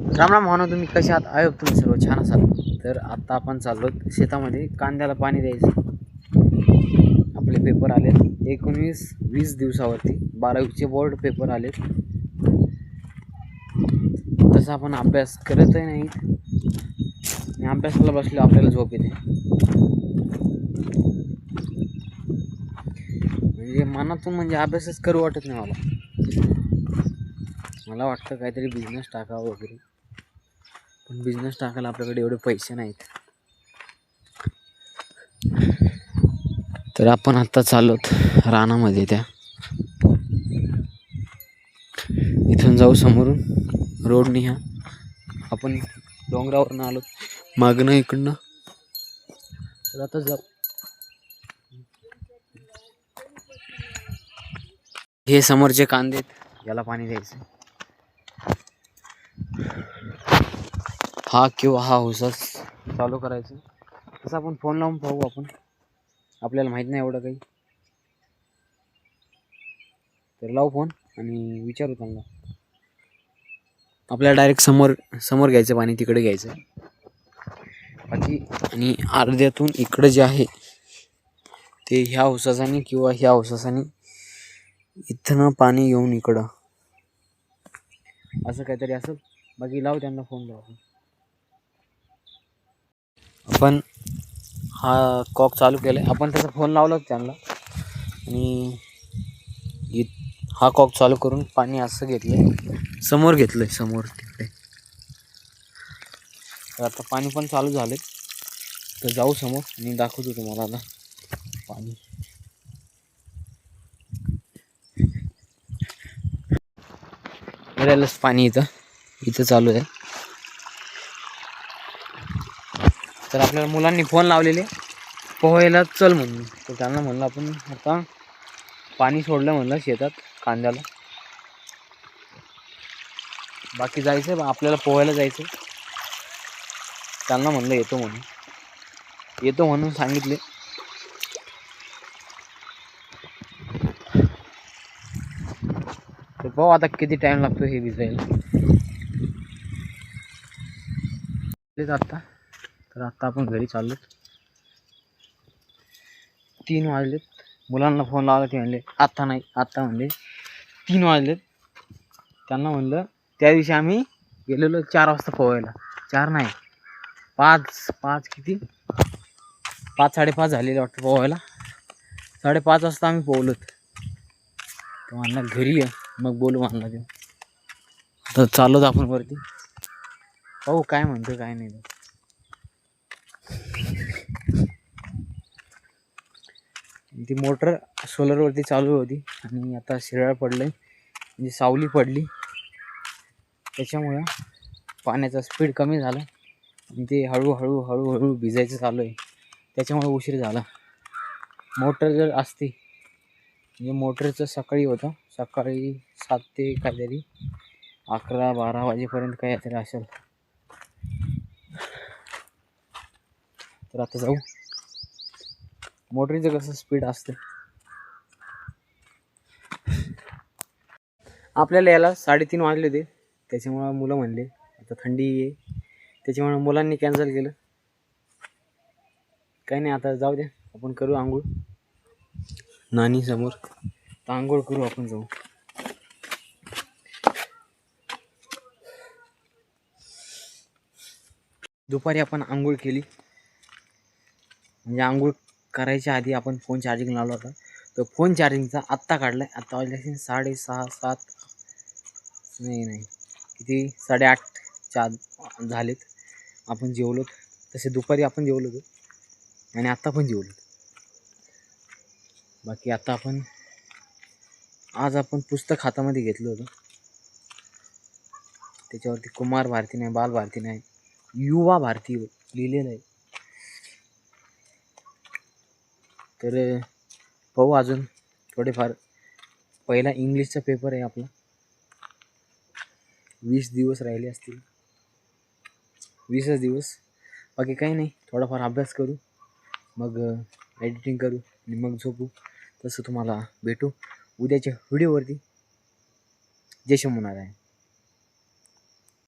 राम राम म्हणून तुम्ही कसे आहात? आयोग तुम्ही सर्व छान असाल. तर आत्ता आपण चाललो शेतामध्ये. कांद्याला पाणी द्यायचं. आपले पेपर आले एकोणवीस वीस दिवसावरती बारावीचे बोर्ड पेपर आले तसा आपण अभ्यास करतही नाही. अभ्यासाला बसलो आपल्याला झोप येते. म्हणजे मनातून म्हणजे अभ्यासच करू वाटत नाही मला. मला वाटतं काहीतरी बिझनेस टाकावा वगैरे. पण बिझनेस टाकायला आपल्याकडे एवढे पैसे नाहीत. तर आपण आत्ता चाललोत रानामध्ये त्या. इथून जाऊ समोरून. रोड ह्या आपण डोंगरावरनं आलो. मागणं इकडनं. तर आता जाऊ. हे समोरचे कांदे आहेत, याला पाणी द्यायचं हा किंवा हा हुसास चालू करायचं. तसं आपण फोन लावून पाहू आपण. आपल्याला माहीत नाही एवढं काही. तर लावू फोन आणि विचारू त्यांना. आपल्याला डायरेक्ट समोर समोर घ्यायचं पाणी तिकडे घ्यायचं. बाकी आणि अर्ध्यातून इकडं जे आहे ते ह्या उसासाने किंवा ह्या उसासाने इथनं पाणी घेऊन इकडं. असं काहीतरी असं बाकी लावू त्यांना फोन लावू आपण. हा कॉक चालू केला आहे आपण त्याचा फोन लावला त्यांना. आणि इत हा कॉक चालू करून पाणी असं घेतलं आहे समोर घेतलं आहे समोर तिकडे. तर आता पाणी पण चालू झालं तर जाऊ समोर. मी दाखवतो तुम्हाला आता पाणी. राहिलंच पाणी इथं. इथं चालू आहे. तर आपल्याला मुलांनी फोन लावलेले. पोहायला चल म्हणून. तर त्यांना म्हणलं आपण आता पाणी सोडलं म्हणलं शेतात कांद्याला. बाकी जायचं आहे आपल्याला पोहायला जायचं त्यांना म्हणलं येतो म्हणून. येतो म्हणून सांगितले. तर पाहू आता किती टाइम लागतो हे भिजायला. आता. आत्ता तर आत्ता आपण घरी चाललो. तीन वाजलेत. मुलांना फोन लावला ते म्हणले आत्ता नाही आत्ता म्हणले. तीन वाजलेत. त्यांना म्हणलं त्या दिवशी आम्ही गेलेलो चार वाजता पोहायला. चार नाही पाच पाच किती? पाच साडेपाच झालेले वाटतं पोहायला. साडेपाच वाजता आम्ही पोहलोत. तो म्हणला घरी ये. मग बोलू म्हणला ते. तर चाललोत आपण वरती. पाहू काय म्हणतो काय नाही. ती मोटर सोलरवरती चालू होती आणि आता शिराळ पडलं म्हणजे सावली पडली. त्याच्यामुळं पाण्याचा स्पीड कमी झाला. आणि ते हळूहळू हळूहळू भिजायचं चालू आहे. त्याच्यामुळे उशीर झाला. मोटर जर असती म्हणजे मोटरचं सकाळी होतं. सकाळी सात ते काहीतरी अकरा बारा वाजेपर्यंत काहीतरी असेल. तर आता जाऊ. मोटरीचं कसं स्पीड असतं? आपल्याला याला साडेतीन वाजले होते. त्याच्यामुळं मुलं म्हणले आता थंडी आहे. त्याच्यामुळं मुलांनी कॅन्सल केलं. काही नाही आता जाऊ द्या आपण करू आंघोळ. नानी समोर. तर आंघोळ करू आपण जाऊ. दुपारी आपण आंघोळ केली. म्हणजे आंघोळ करायच्या आधी आपण फोन चार्जिंग लावला होता. तर फोन चार्जिंगचा आत्ता काढला आहे आत्ता वाजले साडेसहा सात. नाही नाही. किती? साडेआठ चार झालेत. आपण जेवलो. तसे दुपारी आपण जेवलो होतो. आणि आत्ता पण जेवलो बाकी आता आपण आज आपण पुस्तक हातामध्ये घेतलं होतं. त्याच्यावरती कुमार भारती नाही बाल भारती नाही. युवा भारती लिहिलेलं आहे. तर पाहू अजून थोडेफार. पहिला इंग्लिशचा पेपर आहे आपला. वीस दिवस राहिले असतील. वीसच दिवस. बाकी काही नाही. थोडाफार अभ्यास करू. मग एडिटिंग करू आणि मग झोपू. तसं तुम्हाला भेटू. उद्याच्या व्हिडिओवरती जय शंभूनारायण.